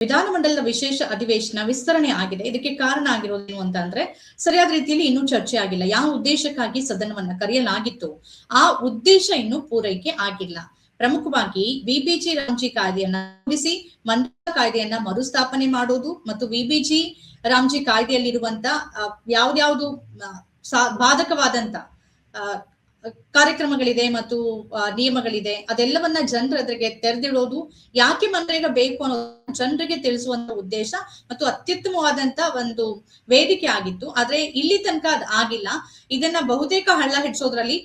ವಿಧಾನಮಂಡಲದ ವಿಶೇಷ ಅಧಿವೇಶನ ವಿಸ್ತರಣೆ ಆಗಿದೆ. ಇದಕ್ಕೆ ಕಾರಣ ಆಗಿರೋದೇನು ಅಂತ ಅಂದ್ರೆ, ಸರಿಯಾದ ರೀತಿಯಲ್ಲಿ ಇನ್ನೂ ಚರ್ಚೆ ಆಗಿಲ್ಲ. ಯಾವ ಉದ್ದೇಶಕ್ಕಾಗಿ ಸದನವನ್ನ ಕರೆಯಲಾಗಿತ್ತು? ಆ ಉದ್ದೇಶ ಇನ್ನೂ ಪೂರೈಕೆ ಆಗಿಲ್ಲ. ಪ್ರಮುಖವಾಗಿ ವಿಬಿಜಿ ರಾಮ್ಜಿ ಕಾಯ್ದೆಯನ್ನ ಮುಗಿಸಿ ಮಂಡಲ ಕಾಯ್ದೆಯನ್ನ ಮರುಸ್ಥಾಪನೆ ಮಾಡೋದು ಮತ್ತು ವಿಬಿಜಿ ರಾಮ್ಜಿ ಕಾಯ್ದೆಯಲ್ಲಿರುವಂತ ಯಾವ್ದಾವುದು ಬಾಧಕವಾದಂತ ಕಾರ್ಯಕ್ರಮಗಳಿದೆ ಮತ್ತು ನಿಯಮಗಳಿದೆ. ಅದೆಲ್ಲವನ್ನ ಜನರ ಎದುರಿಗೆ ತೆರೆದಿಡೋದು ಯಾಕೆ ಮನರೇಗಾ ಬೇಕು ಅನ್ನೋ ಜನರಿಗೆ ತಿಳಿಸುವಂತ ಉದ್ದೇಶ ಮತ್ತು ಅತ್ಯುತ್ತಮವಾದಂತ ಒಂದು ವೇದಿಕೆ ಆಗಿತ್ತು. ಆದ್ರೆ ಇಲ್ಲಿ ತನಕ ಅದ್ ಆಗಿಲ್ಲ. ಇದನ್ನ ಬಹುತೇಕ ಹಳ್ಳ ಹೆಚ್ಚೋದ್ರಲ್ಲಿ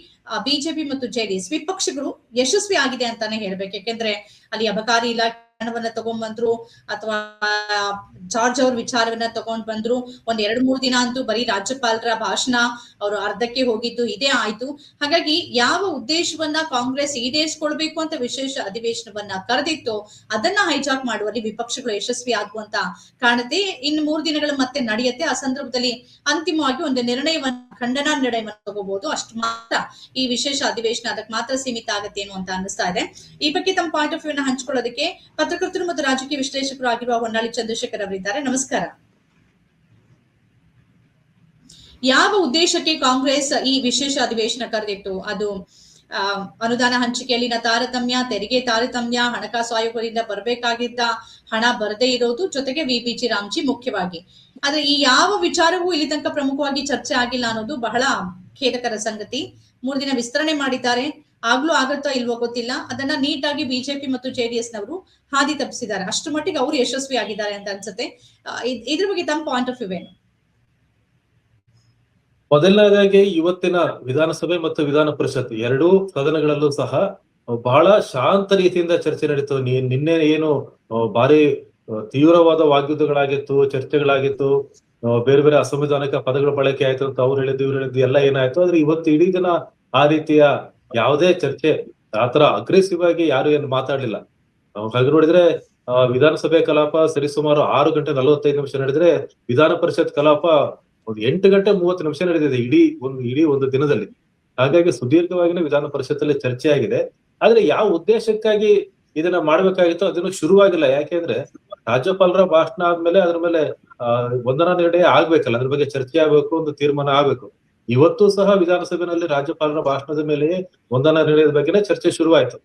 ಬಿಜೆಪಿ ಮತ್ತು ಜೆಡಿಎಸ್ ವಿಪಕ್ಷಗಳು ಯಶಸ್ವಿ ಆಗಿದೆ ಅಂತಾನೆ ಹೇಳ್ಬೇಕು. ಯಾಕೆಂದ್ರೆ ಅಲ್ಲಿ ಅಬಕಾರಿ ಇಲಾಖೆ ಹಣವನ್ನ ತಗೊಂಡ್ಬಂದ್ರು ಅಥವಾ ಜಾರ್ಜ್ ಅವ್ರ ವಿಚಾರವನ್ನ ತಗೊಂಡ್ ಬಂದ್ರು. ಒಂದ್ ಎರಡ್ ಮೂರ್ ದಿನ ಅಂತೂ ಬರೀ ರಾಜ್ಯಪಾಲರ ಭಾಷಣ ಅವರು ಅರ್ಧಕ್ಕೆ ಹೋಗಿದ್ದು ಇದೇ ಆಯ್ತು. ಹಾಗಾಗಿ ಯಾವ ಉದ್ದೇಶವನ್ನ ಕಾಂಗ್ರೆಸ್ ಈಡೇರಿಸ್ಕೊಳ್ಬೇಕು ಅಂತ ವಿಶೇಷ ಅಧಿವೇಶನವನ್ನ ಕರೆದಿತ್ತು ಅದನ್ನ ಹೈಜಾಕ್ ಮಾಡುವಲ್ಲಿ ವಿಪಕ್ಷಗಳು ಯಶಸ್ವಿ ಆಗುವಂತ ಕಾಣುತ್ತೆ. ಇನ್ನು ಮೂರು ದಿನಗಳು ಮತ್ತೆ ನಡೆಯುತ್ತೆ. ಆ ಸಂದರ್ಭದಲ್ಲಿ ಅಂತಿಮವಾಗಿ ಒಂದು ನಿರ್ಣಯವನ್ನ ಖಂಡನಾ ನಿರ್ಣಯವನ್ನು ತಗೋಬಹುದು ಅಷ್ಟು ಮಾತ್ರ ಈ ವಿಶೇಷ ಅಧಿವೇಶನ. ಅದಕ್ಕೆ ಮಾತ್ರ ಸೀಮಿತ ಆಗತ್ತೆ ಅಂತ ಅನಿಸ್ತಾ ಇದೆ. ಈ ಬಗ್ಗೆ ತಮ್ಮ ಪಾಯಿಂಟ್ ಆಫ್ ವ್ಯೂ ನ ಹಂಚ್ಕೊಳ್ಳೋದಕ್ಕೆ ಪತ್ರಕರ್ತರು ಮತ್ತು ರಾಜಕೀಯ ವಿಶ್ಲೇಷಕರು ಆಗಿರುವ ಹೊನ್ನಾಳಿ ಚಂದ್ರಶೇಖರ್ ಅವರಿದ್ದಾರೆ. ನಮಸ್ಕಾರ. ಯಾವ ಉದ್ದೇಶಕ್ಕೆ ಕಾಂಗ್ರೆಸ್ ಈ ವಿಶೇಷ ಅಧಿವೇಶನ ಕರೆದಿತ್ತು? ಅದು ಅನುದಾನ ಹಂಚಿಕೆಯಲ್ಲಿನ ತಾರತಮ್ಯ, ತೆರಿಗೆ ತಾರತಮ್ಯ, ಹಣಕಾಸು ಆಯೋಗದಿಂದ ಬರಬೇಕಾಗಿದ್ದ ಹಣ ಬರದೇ ಇರೋದು, ಜೊತೆಗೆ ವಿಪಿಜಿ ರಾಮ್ಜಿ ಮುಖ್ಯವಾಗಿ. ಆದ್ರೆ ಈ ಯಾವ ವಿಚಾರವೂ ಇಲ್ಲಿ ತನಕ ಪ್ರಮುಖವಾಗಿ ಚರ್ಚೆ ಆಗಿಲ್ಲ ಅನ್ನೋದು ಬಹಳ ಖೇದಕರ ಸಂಗತಿ. ಮೂರು ದಿನ ವಿಸ್ತರಣೆ ಮಾಡಿದ್ದಾರೆ. ಆಗ್ಲೂ ಆಗತ್ತಾ ಇಲ್ವೋ ಗೊತ್ತಿಲ್ಲ. ಅದನ್ನ ನೀಟಾಗಿ ಬಿಜೆಪಿ ಮತ್ತು ಜೆಡಿಎಸ್ ನವರು ಹಾದಿ ತಪ್ಪಿಸಿದ್ದಾರೆ. ಅಷ್ಟು ಮಟ್ಟಿಗೆ ಅವರು ಯಶಸ್ವಿ ಆಗಿದ್ದಾರೆ ಅಂತ ಅನ್ಸುತ್ತೆ. ಇದ್ರ ಬಗ್ಗೆ ತಮ್ಮ ಪಾಯಿಂಟ್ ಆಫ್ ವ್ಯೂ ಏನು? ಮೊದಲನೇದಾಗಿ ಇವತ್ತಿನ ವಿಧಾನಸಭೆ ಮತ್ತು ವಿಧಾನ ಪರಿಷತ್ ಎರಡೂ ಸದನಗಳಲ್ಲೂ ಸಹ ಬಹಳ ಶಾಂತ ರೀತಿಯಿಂದ ಚರ್ಚೆ ನಡೀತು. ನಿನ್ನೆ ಏನು ಭಾರಿ ತೀವ್ರವಾದ ವಾಗ್ಯುದ್ಧಗಳಾಗಿತ್ತು, ಚರ್ಚೆಗಳಾಗಿತ್ತು ಬೇರೆ ಬೇರೆ ಅಸಂವಿಧಾನಿಕ ಪದಗಳ ಬಳಕೆ ಆಯ್ತು ಅಂತ ಅವ್ರು ಹೇಳಿದ್ದು, ಇವ್ರು ಹೇಳಿದ್ದು ಎಲ್ಲ ಏನಾಯ್ತು. ಆದ್ರೆ ಇವತ್ತು ಇಡೀ ದಿನ ಆ ರೀತಿಯ ಯಾವುದೇ ಚರ್ಚೆ ಆತರ ಅಗ್ರೆಸಿವ್ ಆಗಿ ಯಾರು ಏನು ಮಾತಾಡ್ಲಿಲ್ಲ. ಹಾಗೆ ನೋಡಿದ್ರೆ ವಿಧಾನಸಭೆ ಕಲಾಪ ಸರಿಸುಮಾರು ಆರು ಗಂಟೆ ನಲವತ್ತೈದು ನಿಮಿಷ ನಡೆದ್ರೆ, ವಿಧಾನ ಪರಿಷತ್ ಕಲಾಪ ಒಂದು ಎಂಟು ಗಂಟೆ ಮೂವತ್ತು ನಿಮಿಷ ನಡೆದಿದೆ ಇಡೀ ಒಂದು ಇಡೀ ಒಂದು ದಿನದಲ್ಲಿ. ಹಾಗಾಗಿ ಸುದೀರ್ಘವಾಗಿನೇ ವಿಧಾನ ಪರಿಷತ್ತಲ್ಲಿ ಚರ್ಚೆ ಆಗಿದೆ. ಆದ್ರೆ ಯಾವ ಉದ್ದೇಶಕ್ಕಾಗಿ ಇದನ್ನ ಮಾಡ್ಬೇಕಾಗಿತ್ತು ಅದನ್ನು ಶುರುವಾಗಿಲ್ಲ. ಯಾಕೆಂದ್ರೆ ರಾಜ್ಯಪಾಲರ ಭಾಷಣ ಆದ್ಮೇಲೆ ಅದ್ರ ಮೇಲೆ, ಆ ವಂದನಾ ನಿರ್ಣಯ ಆಗ್ಬೇಕಲ್ಲ. ಅದ್ರ ಬಗ್ಗೆ ಚರ್ಚೆ ಆಗ್ಬೇಕು, ಒಂದು ತೀರ್ಮಾನ ಆಗ್ಬೇಕು. ಇವತ್ತು ಸಹ ವಿಧಾನಸಭೆಯಲ್ಲಿ ರಾಜ್ಯಪಾಲರ ಭಾಷಣದ ಮೇಲೆ ವಂದನಾ ನಿರ್ಣಯದ ಬಗ್ಗೆನೇ ಚರ್ಚೆ ಶುರುವಾಯ್ತು.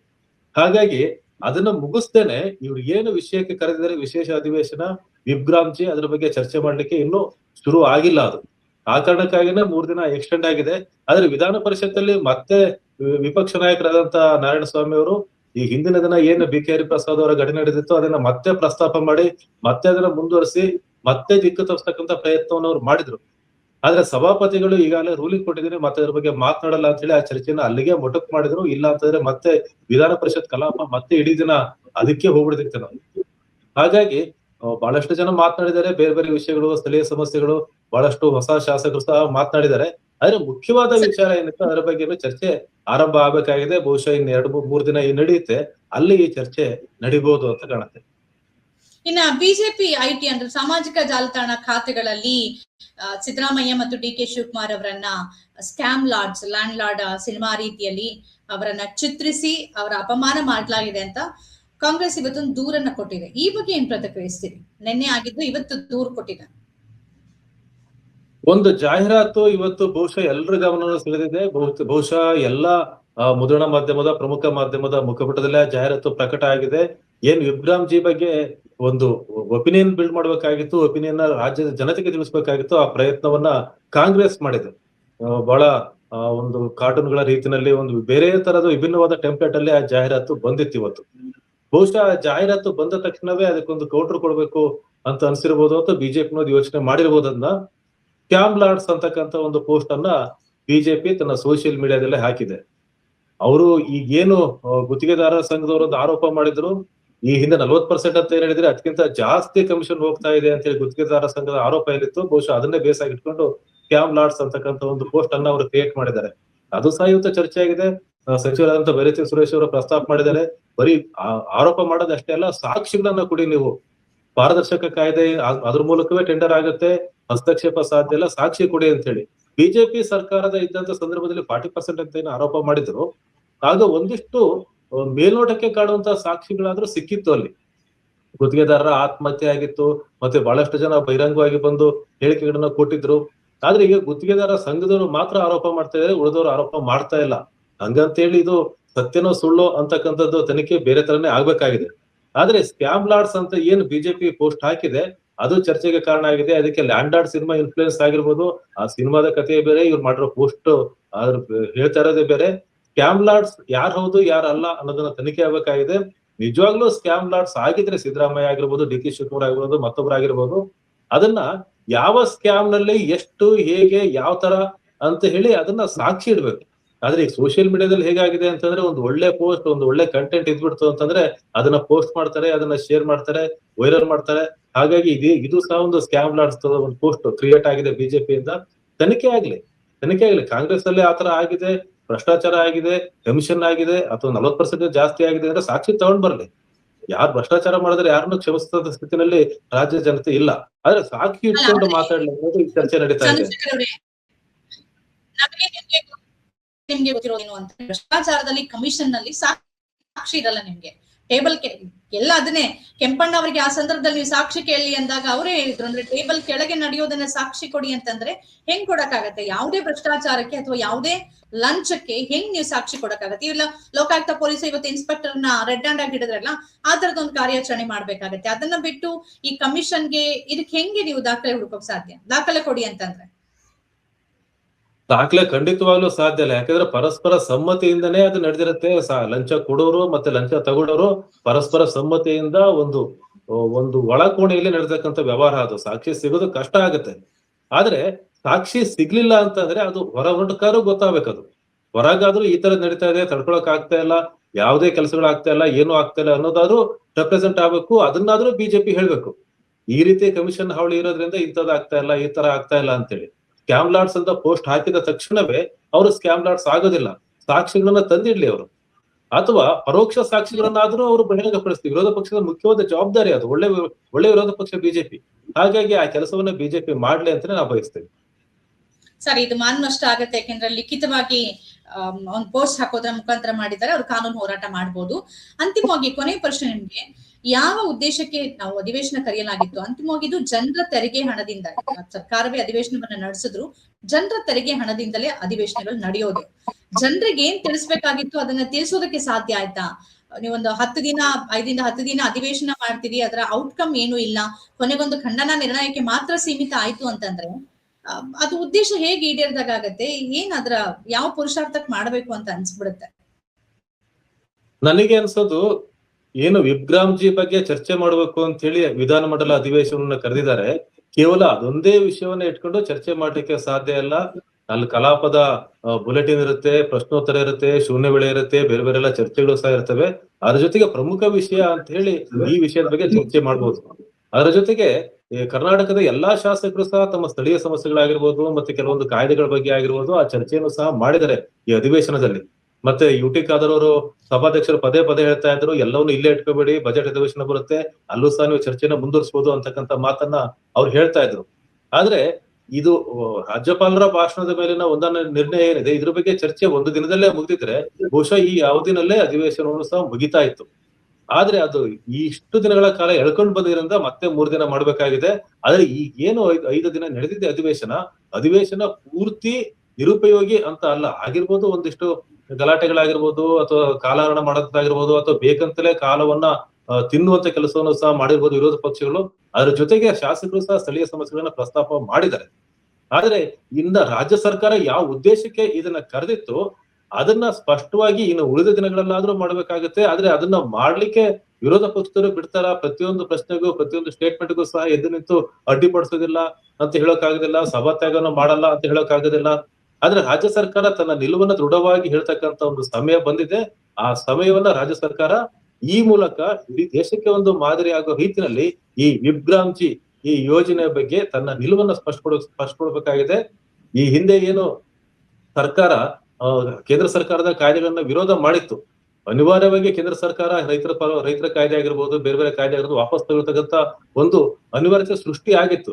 ಹಾಗಾಗಿ ಅದನ್ನ ಮುಗಿಸ್ತೇನೆ. ಇವ್ರು ಏನು ವಿಷಯಕ್ಕೆ ಕರೆದಿದ್ದಾರೆ, ವಿಶೇಷ ಅಧಿವೇಶನ ವಿಬ್ರಾಮ್ಜಿ ಅದ್ರ ಬಗ್ಗೆ ಚರ್ಚೆ ಮಾಡ್ಲಿಕ್ಕೆ ಇನ್ನೂ ಶುರು ಆಗಿಲ್ಲ ಅದು. ಆ ಕಾರಣಕ್ಕಾಗಿನೇ ಮೂರ್ ದಿನ ಎಕ್ಸ್ಟೆಂಡ್ ಆಗಿದೆ. ಆದ್ರೆ ವಿಧಾನ ಪರಿಷತ್ತಲ್ಲಿ ಮತ್ತೆ ವಿಪಕ್ಷ ನಾಯಕರಾದಂತ ನಾರಾಯಣ ಸ್ವಾಮಿ ಅವರು ಈ ಹಿಂದಿನ ದಿನ ಏನು ಬಿ ಕೆ ಹರಿಪ್ರಸಾದ್ ಅವರ ಘಟನೆ ನಡೆದಿತ್ತು ಅದನ್ನ ಮತ್ತೆ ಪ್ರಸ್ತಾಪ ಮಾಡಿ, ಮತ್ತೆ ಅದನ್ನ ಮುಂದುವರಿಸಿ, ಮತ್ತೆ ದಿಕ್ಕು ತಪ್ಪಿಸ್ತಕ್ಕಂತ ಪ್ರಯತ್ನವನ್ನು ಅವ್ರು ಮಾಡಿದ್ರು. ಆದ್ರೆ ಸಭಾಪತಿಗಳು ಈಗಾಗಲೇ ರೂಲಿಂಗ್ ಕೊಟ್ಟಿದ್ದೀನಿ ಮತ್ತೆ ಅದ್ರ ಬಗ್ಗೆ ಮಾತನಾಡಲ್ಲ ಅಂತ ಹೇಳಿ ಆ ಚರ್ಚೆನ ಅಲ್ಲಿಗೆ ಮೊಟಕ್ ಮಾಡಿದ್ರು. ಇಲ್ಲ ಅಂತಂದ್ರೆ ಮತ್ತೆ ವಿಧಾನ ಪರಿಷತ್ ಕಲಾಪ ಮತ್ತೆ ಇಡೀ ದಿನ ಅದಕ್ಕೆ ಹೋಗ್ಬಿಡ್ತಿತ್ತು ನಾವು. ಹಾಗಾಗಿ ಬಹಳಷ್ಟು ಜನ ಮಾತನಾಡಿದ್ದಾರೆ ಬೇರೆ ಬೇರೆ ವಿಷಯಗಳು ಸ್ಥಳೀಯ ಸಮಸ್ಯೆಗಳು ಬಹಳಷ್ಟು ಹೊಸ ಶಾಸಕರು ಸಹ ಮಾತನಾಡಿದ್ದಾರೆ. ಆದ್ರೆ ಮುಖ್ಯವಾದ ವಿಚಾರ ಏನಿತ್ತು ಅದರ ಬಗ್ಗೆ ಚರ್ಚೆ ಆರಂಭ ಆಗ್ಬೇಕಾಗಿದೆ ಬಹುಶಃ ಇನ್ನು ಎರಡು ಮೂರು ಮೂರ್ ದಿನ ನಡೆಯುತ್ತೆ. ಅಲ್ಲಿ ಈ ಚರ್ಚೆ ನಡಿಬಹುದು ಅಂತ ಕಾಣುತ್ತೆ. ಇನ್ನ ಬಿಜೆಪಿ ಐಟಿ ಅಂದ್ರೆ ಸಾಮಾಜಿಕ ಜಾಲತಾಣ ಖಾತೆಗಳಲ್ಲಿ ಸಿದ್ದರಾಮಯ್ಯ ಮತ್ತು ಡಿ ಕೆ ಶಿವಕುಮಾರ್ ಅವರನ್ನ scam lords land lord cinema ರೀತಿಯಲ್ಲಿ ಅವರನ್ನ ಚಿತ್ರಿಸಿ ಅವರ ಅಪಮಾನ ಮಾಡಲಾಗಿದೆ ಅಂತ ಕಾಂಗ್ರೆಸ್ ಇವತ್ತೊಂದು ದೂರನ್ನ ಕೊಟ್ಟಿದೆ. ಈ ಬಗ್ಗೆ ಏನ್ ಪ್ರತಿಕ್ರಿಯಿಸ್ತೀರಿ? ನಿನ್ನೆ ಆಗಿದ್ದು ಇವತ್ತು ದೂರು ಕೊಟ್ಟಿದೆ. ಒಂದು ಜಾಹೀರಾತು ಇವತ್ತು ಬಹುಶಃ ಎಲ್ಲರ ಗಮನ ಸೆಳೆದಿದೆ. ಬಹುಶಃ ಎಲ್ಲಾ ಮುದ್ರಣ ಮಾಧ್ಯಮದ, ಪ್ರಮುಖ ಮಾಧ್ಯಮದ ಮುಖಪುಟದಲ್ಲೇ ಜಾಹೀರಾತು ಪ್ರಕಟ ಆಗಿದೆ. ಏನ್ ವಿಬ್ರಾಮ್ ಜಿ ಬಗ್ಗೆ ಒಂದು ಒಪಿನಿಯನ್ ಬಿಲ್ಡ್ ಮಾಡ್ಬೇಕಾಗಿತ್ತು ಒಪಿನಿಯನ್ ರಾಜ್ಯದ ಜನತೆಗೆ ತಿಳಿಸ್ಬೇಕಾಗಿತ್ತು, ಆ ಪ್ರಯತ್ನವನ್ನ ಕಾಂಗ್ರೆಸ್ ಮಾಡಿದೆ. ಬಹಳ ಒಂದು ಕಾರ್ಟೂನ್ಗಳ ರೀತಿಯಲ್ಲಿ ಒಂದು ಬೇರೆ ತರದ ವಿಭಿನ್ನವಾದ ಟೆಂಪ್ಲೇಟ್ ಅಲ್ಲಿ ಆ ಜಾಹೀರಾತು ಬಂದಿತ್ತು ಇವತ್ತು. ಬಹುಶಃ ಆ ಜಾಹೀರಾತು ಬಂದ ತಕ್ಷಣವೇ ಅದಕ್ಕೊಂದು ಕೌಂಟರ್ ಕೊಡ್ಬೇಕು ಅಂತ ಅನ್ಸಿರ್ಬೋದು ಅಂತ ಬಿಜೆಪಿ ಯೋಚನೆ ಮಾಡಿರ್ಬೋದನ್ನ ಕ್ಯಾಮ್ ಲಾರ್ಡ್ಸ್ ಅಂತಕ್ಕಂತ ಒಂದು ಪೋಸ್ಟ್ ಅನ್ನ ಬಿಜೆಪಿ ತನ್ನ ಸೋಷಿಯಲ್ ಮೀಡಿಯಾದಲ್ಲೇ ಹಾಕಿದೆ. ಅವರು ಈಗೇನು ಗುತ್ತಿಗೆದಾರರ ಸಂಘದವರು ಆರೋಪ ಮಾಡಿದ್ರು ಈ ಹಿಂದೆ ನಲ್ವತ್ ಪರ್ಸೆಂಟ್ ಅಂತ ಏನ್ ಹೇಳಿದ್ರೆ ಅದಕ್ಕಿಂತ ಜಾಸ್ತಿ ಕಮಿಷನ್ ಹೋಗ್ತಾ ಇದೆ ಅಂತ ಹೇಳಿ ಗುತ್ತಿಗೆದಾರ ಸಂಘದ ಆರೋಪ ಏನಿತ್ತು ಬಹುಶಃ ಅದನ್ನೇ ಬೇಸ್ ಆಗಿಟ್ಕೊಂಡು ಕ್ಯಾಮ್ ಲಾರ್ಡ್ಸ್ ಅಂತಕ್ಕಂತ ಒಂದು ಪೋಸ್ಟ್ ಅನ್ನ ಅವರು ಕ್ರಿಯೇಟ್ ಮಾಡಿದ್ದಾರೆ. ಅದು ಸಹ ಇವತ್ತು ಚರ್ಚೆ ಆಗಿದೆ ಸಚಿವರಾದಂತಹ ಸಚಿವರಾದಂತ ಬೈರತಿ ಸುರೇಶ್ ಅವರು ಪ್ರಸ್ತಾಪ ಮಾಡಿದ್ದಾರೆ. ಬರೀ ಆರೋಪ ಮಾಡೋದಷ್ಟೇ ಅಲ್ಲ, ಸಾಕ್ಷಿಗಳನ್ನ ಕೊಡಿ ನೀವು. ಪಾರದರ್ಶಕ ಕಾಯ್ದೆ ಅದ್ರ ಮೂಲಕವೇ ಟೆಂಡರ್ ಆಗುತ್ತೆ, ಹಸ್ತಕ್ಷೇಪ ಸಾಧ್ಯ ಇಲ್ಲ, ಸಾಕ್ಷಿ ಕೊಡಿ ಅಂತ ಹೇಳಿ. ಬಿಜೆಪಿ ಸರ್ಕಾರದ ಇದ್ದಂತ ಸಂದರ್ಭದಲ್ಲಿ ಫಾರ್ಟಿ ಪರ್ಸೆಂಟ್ ಅಂತ ಏನು ಆರೋಪ ಮಾಡಿದ್ರು. ಆಗ ಒಂದಿಷ್ಟು ಮೇಲ್ನೋಟಕ್ಕೆ ಕಾಣುವಂತ ಸಾಕ್ಷಿಗಳಾದ್ರೂ ಸಿಕ್ಕಿತ್ತು ಅಲ್ಲಿ. ಗುತ್ತಿಗೆದಾರರ ಆತ್ಮಹತ್ಯೆ ಆಗಿತ್ತು, ಮತ್ತೆ ಬಹಳಷ್ಟು ಜನ ಬಹಿರಂಗವಾಗಿ ಬಂದು ಹೇಳಿಕೆಗಳನ್ನ ಕೊಟ್ಟಿದ್ರು. ಆದ್ರೆ ಈಗ ಗುತ್ತಿಗೆದಾರ ಸಂಘದವರು ಮಾತ್ರ ಆರೋಪ ಮಾಡ್ತಾ ಇದ್ದಾರೆ ಉಳಿದವರು ಆರೋಪ ಮಾಡ್ತಾ ಇಲ್ಲ. ಹಂಗಂತೇಳಿ ಇದು ಸತ್ಯನೋ ಸುಳ್ಳು ಅಂತಕ್ಕಂಥದ್ದು ತನಿಖೆ ಬೇರೆ ತರನೇ ಆಗ್ಬೇಕಾಗಿದೆ. ಆದ್ರೆ ಸ್ಕ್ಯಾಮ್ ಲಾರ್ಡ್ಸ್ ಅಂತ ಏನು ಬಿಜೆಪಿ ಪೋಸ್ಟ್ ಹಾಕಿದೆ, ಅದು ಚರ್ಚೆಗೆ ಕಾರಣ ಆಗಿದೆ. ಅದಕ್ಕೆ ಲ್ಯಾಂಡಾರ್ಡ್ ಸಿನಿಮಾ ಇನ್ಫ್ಲೂಯೆನ್ಸ್ ಆಗಿರ್ಬೋದು, ಆ ಸಿನಿಮಾದ ಕಥೆ ಬೇರೆ, ಇವ್ರು ಮಾಡಿರೋ ಪೋಸ್ಟ್ ಅದ್ರ ಹೇಳ್ತಾ ಇರೋದೇ ಬೇರೆ. ಸ್ಕ್ಯಾಮ್ ಲಾರ್ಡ್ಸ್ ಯಾರು ಹೌದು, ಯಾರು ಅಲ್ಲ ಅನ್ನೋದನ್ನ ತನಿಖೆ ಆಗಬೇಕಾಗಿದೆ. ನಿಜವಾಗ್ಲೂ ಸ್ಕ್ಯಾಮ್ ಲಾರ್ಡ್ಸ್ ಆಗಿದ್ರೆ ಸಿದ್ದರಾಮಯ್ಯ ಆಗಿರ್ಬೋದು, ಡಿ ಕೆ ಶಿವಕುಮಾರ್ ಆಗಿರ್ಬೋದು ಮತ್ತೊಬ್ಬರಾಗಿರ್ಬೋದು ಅದನ್ನ ಯಾವ ಸ್ಕ್ಯಾಮ್ನಲ್ಲಿ ಎಷ್ಟು, ಹೇಗೆ, ಯಾವ ತರ ಅಂತ ಹೇಳಿ ಅದನ್ನ ಸಾಕ್ಷಿ ಇಡ್ಬೇಕು. ಆದ್ರೆ ಈಗ ಸೋಷಿಯಲ್ ಮೀಡಿಯಾದಲ್ಲಿ ಹೇಗಾಗಿದೆ ಅಂತಂದ್ರೆ ಒಂದು ಒಳ್ಳೆ ಪೋಸ್ಟ್, ಒಂದು ಒಳ್ಳೆ ಕಂಟೆಂಟ್ ಇದ್ಬಿಡ್ತು ಅಂತಂದ್ರೆ ಅದನ್ನ ಪೋಸ್ಟ್ ಮಾಡ್ತಾರೆ, ಅದನ್ನ ಶೇರ್ ಮಾಡ್ತಾರೆ, ವೈರಲ್ ಮಾಡ್ತಾರೆ. ಹಾಗಾಗಿ ಇದು ಇದು ಸಹ ಒಂದು ಸ್ಕ್ಯಾಮ್ ಲಾಡ್ಸ್ ಒಂದು ಪೋಸ್ಟ್ ಕ್ರಿಯೇಟ್ ಆಗಿದೆ ಬಿಜೆಪಿಯಿಂದ. ತನಿಖೆ ಆಗ್ಲಿ ತನಿಖೆ ಆಗ್ಲಿ ಕಾಂಗ್ರೆಸ್ ಅಲ್ಲಿ ಆತರ ಆಗಿದೆ. ಭ್ರಷ್ಟಾಚಾರ ಆಗಿದೆ ಕಮಿಷನ್ ಆಗಿದೆ ಅಥವಾ ನಲವತ್ ಪರ್ಸೆಂಟ್ ಜಾಸ್ತಿ ಆಗಿದೆ ಅಂದ್ರೆ ಸಾಕ್ಷಿ ತಗೊಂಡ್ ಬರಲಿ. ಯಾರು ಭ್ರಷ್ಟಾಚಾರ ಮಾಡಿದ್ರೆ ಯಾರನ್ನು ಕ್ಷಮಿಸದ ಸ್ಥಿತಿನಲ್ಲಿ ರಾಜ್ಯ ಜನತೆ ಇಲ್ಲ. ಆದ್ರೆ ಸಾಕ್ಷಿ ಇಟ್ಕೊಂಡು ಮಾತಾಡ್ಲಿಕ್ಕೆ ಮಾತಾಡ್ಲಿ ಅನ್ನೋದು ಈ ಚರ್ಚೆ ನಡೀತಾ ಇದೆ. ನಿಮ್ಗೆ ಗೊತ್ತಿರೋದೇನು ಅಂತ. ಭ್ರಷ್ಟಾಚಾರದಲ್ಲಿ ಕಮಿಷನ್ನಲ್ಲಿ ಸಾಕ್ಷಿ ಇರಲ್ಲ ನಿಮ್ಗೆ. ಟೇಬಲ್ ಎಲ್ಲ ಅದನ್ನೇ. ಕೆಂಪಣ್ಣ ಅವರಿಗೆ ಆ ಸಂದರ್ಭದಲ್ಲಿ ನೀವು ಸಾಕ್ಷಿ ಕೇಳಿ ಅಂದಾಗ ಅವರೇ ಹೇಳಿದ್ರು, ಅಂದ್ರೆ ಟೇಬಲ್ ಕೆಳಗೆ ನಡೆಯೋದನ್ನ ಸಾಕ್ಷಿ ಕೊಡಿ ಅಂತಂದ್ರೆ ಹೆಂಗ್ ಕೊಡಕ್ಕಾಗತ್ತೆ? ಯಾವುದೇ ಭ್ರಷ್ಟಾಚಾರಕ್ಕೆ ಅಥವಾ ಯಾವುದೇ ಲಂಚಕ್ಕೆ ಹೆಂಗ್ ನೀವು ಸಾಕ್ಷಿ ಕೊಡಕ್ಕಾಗತ್ತೆ? ಇಲ್ಲ, ಲೋಕಾಯುಕ್ತ ಪೊಲೀಸ್ ಇವತ್ತು ಇನ್ಸ್ಪೆಕ್ಟರ್ನ ರೆಡ್ ಹ್ಯಾಂಡ್ ಆಗಿ ಹಿಡಿದ್ರಲ್ಲ, ಆ ತರದ ಒಂದು ಕಾರ್ಯಾಚರಣೆ ಮಾಡ್ಬೇಕಾಗತ್ತೆ. ಅದನ್ನ ಬಿಟ್ಟು ಈ ಕಮಿಷನ್ಗೆ ಇದಕ್ಕೆ ಹೆಂಗೆ ನೀವು ದಾಖಲೆ ಹುಡುಕೋಕ್ ಸಾಧ್ಯ? ದಾಖಲೆ ಕೊಡಿ ಅಂತಂದ್ರೆ. ದಾಖಲೆ ಖಂಡಿತವಾಗ್ಲೂ ಸಾಧ್ಯ ಇಲ್ಲ. ಯಾಕಂದ್ರೆ ಪರಸ್ಪರ ಸಮ್ಮತಿಯಿಂದನೇ ಅದು ನಡೆದಿರುತ್ತೆ. ಲಂಚ ಕೊಡೋರು ಮತ್ತೆ ಲಂಚ ತಗೊಳ್ಳೋರು ಪರಸ್ಪರ ಸಮ್ಮತಿಯಿಂದ ಒಂದು ಒಂದು ಒಳಕೋಣೆಯಲ್ಲಿ ನಡೆದಕ್ಕಂತ ವ್ಯವಹಾರ ಅದು. ಸಾಕ್ಷಿ ಸಿಗೋದು ಕಷ್ಟ ಆಗುತ್ತೆ. ಆದ್ರೆ ಸಾಕ್ಷಿ ಸಿಗ್ಲಿಲ್ಲ ಅಂತಂದ್ರೆ ಅದು ಹೊರ ಹೊರಟಕಾರು ಗೊತ್ತಾಗ್ಬೇಕದು. ಹೊರಗಾದ್ರೂ ಈ ತರ ನಡೀತಾ ಇದೆ, ತಡ್ಕೊಳಕ್ ಆಗ್ತಾ ಇಲ್ಲ, ಯಾವುದೇ ಕೆಲಸಗಳು ಆಗ್ತಾ ಇಲ್ಲ, ಏನು ಆಗ್ತಾ ಇಲ್ಲ ಅನ್ನೋದಾದ್ರೂ ರೆಪ್ರೆಸೆಂಟ್ ಆಗ್ಬೇಕು. ಅದನ್ನಾದ್ರೂ ಬಿಜೆಪಿ ಹೇಳ್ಬೇಕು. ಈ ರೀತಿ ಕಮಿಷನ್ ಹಾವಳಿ ಇರೋದ್ರಿಂದ ಇಂಥದ್ದು ಆಗ್ತಾ ಇಲ್ಲ, ಈ ತರ ಆಗ್ತಾ ಇಲ್ಲ ಅಂತೇಳಿ. ಸ್ಕ್ಯಾಮ್ ಲಾರ್ಡ್ಸ್ ಅಂತ ಪೋಸ್ಟ್ ಹಾಕಿದ ತಕ್ಷಣವೇ ಅವರು ಸ್ಕ್ಯಾಮ್ ಲಾರ್ಡ್ಸ್ ಆಗೋದಿಲ್ಲ. ಸಾಕ್ಷಿಗಳನ್ನ ತಂದಿಡ್ಲಿ ಅವರು. ಅಥವಾ ಪರೋಕ್ಷ ಸಾಕ್ಷಿಗಳನ್ನಾದ್ರೂ ಅವರು ಬಹಿರಂಗಪಡಿಸ್ತೀವಿ ವಿರೋಧ ಪಕ್ಷದ ಮುಖ್ಯವಾದ ಜವಾಬ್ದಾರಿ ಅದು. ಒಳ್ಳೆ ಒಳ್ಳೆ ವಿರೋಧ ಪಕ್ಷ ಬಿಜೆಪಿ. ಹಾಗಾಗಿ ಆ ಕೆಲಸವನ್ನ ಬಿಜೆಪಿ ಮಾಡ್ಲಿ ಅಂತಾನೆ ನಾವು ಬಯಸ್ತೇವೆ. ಸರ್, ಇದು ಮಾನನಷ್ಟ ಆಗತ್ತೆ. ಯಾಕೆಂದ್ರೆ ಲಿಖಿತವಾಗಿ ಒಂದು ಪೋಸ್ಟ್ ಹಾಕೋದ್ರ ಮುಖಾಂತರ ಮಾಡಿದ್ದಾರೆ. ಅವ್ರು ಕಾನೂನು ಹೋರಾಟ ಮಾಡ್ಬೋದು. ಅಂತಿಮವಾಗಿ ಕೊನೆಯ ಪ್ರಶ್ನೆ ನಿಮ್ಗೆ. ಯಾವ ಉದ್ದೇಶಕ್ಕೆ ನಾವು ಅಧಿವೇಶನ ಕರೆಯಲಾಗಿತ್ತು? ಅಂತಿಮವಾಗಿ ಇದು ಜನರ ತೆರಿಗೆ ಹಣದಿಂದ ಸರ್ಕಾರವೇ ಅಧಿವೇಶನವನ್ನ ನಡೆಸಿದ್ರು. ಜನರ ತೆರಿಗೆ ಹಣದಿಂದಲೇ ಅಧಿವೇಶನಗಳು ನಡೆಯೋದು. ಜನರಿಗೆ ಏನ್ ತಿಳಿಸ್ಬೇಕಾಗಿತ್ತು? ಅದನ್ನ ತಿಳಿಸೋದಕ್ಕೆ ಸಾಧ್ಯ ಆಯ್ತಾ? ನೀವೊಂದು ಹತ್ತು ದಿನ, ಐದಿಂದ ಹತ್ತು ದಿನ ಅಧಿವೇಶನ ಮಾಡ್ತೀರಿ. ಅದರ ಔಟ್ಕಮ್ ಏನು ಇಲ್ಲ. ಕೊನೆಗೊಂದು ಖಂಡನ ನಿರ್ಣಯಕ್ಕೆ ಮಾತ್ರ ಸೀಮಿತ ಆಯ್ತು ಅಂತಂದ್ರೆ ಅದು ಉದ್ದೇಶ ಹೇಗೆ ಈಡೇರಿದಾಗತ್ತೆ ಏನ್ ಅದ್ರ, ಯಾವ ಪುರುಷಾರ್ಥಕ್ ಮಾಡ್ಬೇಕು ಅಂತ ಅನ್ಸ್ಬಿಡುತ್ತೆ? ನನಗೆ ಅನ್ಸೋದು ಏನು ವಿಬ್ರಾಮ್ಜಿ ಬಗ್ಗೆ ಚರ್ಚೆ ಮಾಡಬೇಕು ಅಂತ ಹೇಳಿ ವಿಧಾನಮಂಡಲ ಅಧಿವೇಶನವನ್ನ ಕರೆದಿದ್ದಾರೆ. ಕೇವಲ ಅದೊಂದೇ ವಿಷಯವನ್ನ ಇಟ್ಕೊಂಡು ಚರ್ಚೆ ಮಾಡ್ಲಿಕ್ಕೆ ಸಾಧ್ಯ ಇಲ್ಲ. ಅಲ್ಲಿ ಕಲಾಪದ ಬುಲೆಟಿನ್ ಇರುತ್ತೆ, ಪ್ರಶ್ನೋತ್ತರ ಇರುತ್ತೆ ಶೂನ್ಯ ವೇಳೆ ಇರುತ್ತೆ, ಬೇರೆ ಬೇರೆ ಎಲ್ಲ ಚರ್ಚೆಗಳು ಸಹ ಇರ್ತವೆ. ಅದ್ರ ಜೊತೆಗೆ ಪ್ರಮುಖ ವಿಷಯ ಅಂತ ಹೇಳಿ ಈ ವಿಷಯದ ಬಗ್ಗೆ ಚರ್ಚೆ ಮಾಡ್ಬೋದು. ಅದರ ಜೊತೆಗೆ ಕರ್ನಾಟಕದ ಎಲ್ಲಾ ಶಾಸಕರು ಸಹ ತಮ್ಮ ಸ್ಥಳೀಯ ಸಮಸ್ಯೆಗಳಾಗಿರ್ಬೋದು, ಮತ್ತೆ ಕೆಲವೊಂದು ಕಾಯ್ದೆಗಳ ಬಗ್ಗೆ ಆಗಿರ್ಬೋದು, ಆ ಚರ್ಚೆಯನ್ನು ಸಹ ಮಾಡಿದರೆ ಈ ಅಧಿವೇಶನದಲ್ಲಿ. ಮತ್ತೆ ಯು ಟಿ ಸಭಾಧ್ಯಕ್ಷರು ಪದೇ ಪದೇ ಹೇಳ್ತಾ ಇದ್ರು, ಎಲ್ಲವನ್ನೂ ಇಲ್ಲೇ ಇಟ್ಕೋಬೇಡಿ ಬಜೆಟ್ ಅಧಿವೇಶನ ಬರುತ್ತೆ, ಅಲ್ಲೂ ಸಹ ನೀವು ಚರ್ಚೆನ ಮುಂದುವರಿಸಬಹುದು ಅಂತಕ್ಕಂಥ ಮಾತನ್ನ ಅವ್ರು ಹೇಳ್ತಾ ಇದ್ರು. ಆದ್ರೆ ಇದು ರಾಜ್ಯಪಾಲರ ಭಾಷಣದ ಮೇಲಿನ ಒಂದನ್ನ ನಿರ್ಣಯ ಏನಿದೆ, ಇದ್ರ ಬಗ್ಗೆ ಚರ್ಚೆ ಒಂದು ದಿನದಲ್ಲೇ ಮುಗಿದಿದ್ರೆ ಬಹುಶಃ ಈ ಅವಧಿನಲ್ಲೇ ಅಧಿವೇಶನವನ್ನು ಸಹ ಮುಗಿತಾ ಇತ್ತು. ಆದ್ರೆ ಅದು ಇಷ್ಟು ದಿನಗಳ ಕಾಲ ಎಳ್ಕೊಂಡು ಬಂದಿರೋದ್ರಿಂದ ಮತ್ತೆ ಮೂರ್ ದಿನ ಮಾಡ್ಬೇಕಾಗಿದೆ. ಆದ್ರೆ ಈಗ ಏನು ಐದು ದಿನ ನಡೆದಿದೆ ಅಧಿವೇಶನ ಅಧಿವೇಶನ ಪೂರ್ತಿ ನಿರುಪಯೋಗಿ ಅಂತ ಅಲ್ಲ, ಆಗಿರ್ಬೋದು ಒಂದಿಷ್ಟು ಗಲಾಟೆಗಳಾಗಿರ್ಬೋದು ಅಥವಾ ಕಾಲಹರಣ ಮಾಡೋದಾಗಿರ್ಬೋದು ಅಥವಾ ಬೇಕಂತಲೇ ಕಾಲವನ್ನ ತಿನ್ನುವಂತ ಕೆಲಸವನ್ನು ಸಹ ಮಾಡಿರ್ಬೋದು ವಿರೋಧ ಪಕ್ಷಗಳು. ಅದರ ಜೊತೆಗೆ ಶಾಸಕರು ಸಹ ಸ್ಥಳೀಯ ಸಮಸ್ಯೆಗಳನ್ನ ಪ್ರಸ್ತಾಪ ಮಾಡಿದ್ದಾರೆ. ಆದರೆ ಇನ್ನ ರಾಜ್ಯ ಸರ್ಕಾರ ಯಾವ ಉದ್ದೇಶಕ್ಕೆ ಇದನ್ನ ಕರೆದಿತ್ತು ಅದನ್ನ ಸ್ಪಷ್ಟವಾಗಿ ಇನ್ನು ಉಳಿದ ದಿನಗಳಲ್ಲಾದ್ರೂ ಮಾಡ್ಬೇಕಾಗತ್ತೆ. ಆದ್ರೆ ಅದನ್ನ ಮಾಡ್ಲಿಕ್ಕೆ ವಿರೋಧ ಪಕ್ಷದವರು ಬಿಡ್ತಾರ? ಪ್ರತಿಯೊಂದು ಪ್ರಶ್ನೆಗೂ, ಪ್ರತಿಯೊಂದು ಸ್ಟೇಟ್ಮೆಂಟ್ಗೂ ಸಹ ಎದ್ದು ನಿಂತು ಅಡ್ಡಿಪಡಿಸೋದಿಲ್ಲ ಅಂತ ಹೇಳೋಕ್ಕಾಗೋದಿಲ್ಲ. ಸಭಾತ್ಯಾಗನ ಮಾಡಲ್ಲ ಅಂತ ಹೇಳೋಕ್ಕಾಗೋದಿಲ್ಲ. ಆದ್ರೆ ರಾಜ್ಯ ಸರ್ಕಾರ ತನ್ನ ನಿಲುವನ್ನ ದೃಢವಾಗಿ ಹೇಳ್ತಕ್ಕಂತ ಒಂದು ಸಮಯ ಬಂದಿದೆ. ಆ ಸಮಯವನ್ನ ರಾಜ್ಯ ಸರ್ಕಾರ ಈ ಮೂಲಕ ಇಡೀ ದೇಶಕ್ಕೆ ಒಂದು ಮಾದರಿ ಆಗೋ ರೀತಿನಲ್ಲಿ ಈ ವಿಭ್ರಾಂತಿ ಈ ಯೋಜನೆ ಬಗ್ಗೆ ತನ್ನ ನಿಲುವನ್ನ ಸ್ಪಷ್ಟಪಡ, ಸ್ಪಷ್ಟಪಡಬೇಕಾಗಿದೆ. ಈ ಹಿಂದೆ ಏನು ಸರ್ಕಾರ ಕೇಂದ್ರ ಸರ್ಕಾರದ ಕಾಯ್ದೆಗಳನ್ನ ವಿರೋಧ ಮಾಡಿತ್ತು. ಅನಿವಾರ್ಯವಾಗಿ ಕೇಂದ್ರ ಸರ್ಕಾರ ರೈತರ ಪರ ರೈತರ ಕಾಯ್ದೆ ಆಗಿರ್ಬೋದು ಬೇರೆ ಬೇರೆ ಕಾಯ್ದೆ ಆಗಿರ್ಬೋದು ವಾಪಸ್ ತಗೊಳ್ತಕ್ಕಂತ ಒಂದು ಅನಿವಾರ್ಯತೆ ಸೃಷ್ಟಿ ಆಗಿತ್ತು.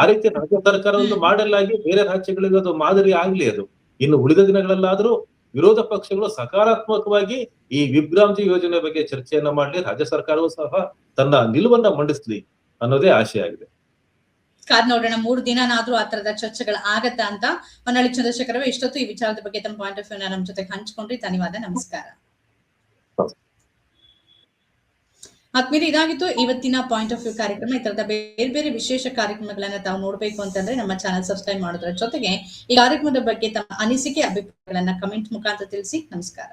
ಆ ರೀತಿ ರಾಜ್ಯ ಸರ್ಕಾರ ಒಂದು ಮಾಡೆಲ್ ಆಗಿ ಬೇರೆ ರಾಜ್ಯಗಳಿಗೆ ಅದು ಮಾದರಿ ಆಗ್ಲಿ ಅದು. ಇನ್ನು ಉಳಿದ ದಿನಗಳಲ್ಲಾದ್ರೂ ವಿರೋಧ ಪಕ್ಷಗಳು ಸಕಾರಾತ್ಮಕವಾಗಿ ಈ ವಿಭ್ರಾಂತಿ ಯೋಜನೆ ಬಗ್ಗೆ ಚರ್ಚೆಯನ್ನ ಮಾಡಲಿ ರಾಜ್ಯ ಸರ್ಕಾರವೂ ಸಹ ತನ್ನ ನಿಲುವನ್ನ ಮಂಡಿಸ್ಲಿ ಅನ್ನೋದೇ ಆಶೆ ಆಗಿದೆ. ಕಾದ್ ನೋಡೋಣ ಮೂರು ದಿನನಾದ್ರೂ ಆ ತರದ ಚರ್ಚೆಗಳು ಆಗತ್ತಾ ಅಂತ ಹೊನ್ನಾಳಿ ಚಂದ್ರಶೇಖರ್ ಇಷ್ಟೊತ್ತು ಈ ವಿಚಾರದ ಬಗ್ಗೆ ತಮ್ಮ ಪಾಯಿಂಟ್ ಆಫ್ ವ್ಯೂ ನಮ್ಮ ಜೊತೆ ಹಂಚ್ಕೊಂಡ್ರಿ. ಧನ್ಯವಾದ ನಮಸ್ಕಾರ. ಆದ್ಮೇಲೆ ಇದಾಗಿತ್ತು ಇವತ್ತಿನ ಪಾಯಿಂಟ್ ಆಫ್ ವ್ಯೂ ಕಾರ್ಯಕ್ರಮ. ಈ ತರದ ಬೇರೆ ಬೇರೆ ವಿಶೇಷ ಕಾರ್ಯಕ್ರಮಗಳನ್ನ ತಾವು ನೋಡ್ಬೇಕು ಅಂತಂದ್ರೆ ನಮ್ಮ ಚಾನಲ್ ಸಬ್ಸ್ಕ್ರೈಬ್ ಮಾಡೋದ್ರ ಜೊತೆಗೆ ಈ ಕಾರ್ಯಕ್ರಮದ ಬಗ್ಗೆ ತಮ್ಮ ಅನಿಸಿಕೆ, ಅಭಿಪ್ರಾಯಗಳನ್ನ ಕಮೆಂಟ್ ಮುಖಾಂತರ ತಿಳಿಸಿ. ನಮಸ್ಕಾರ.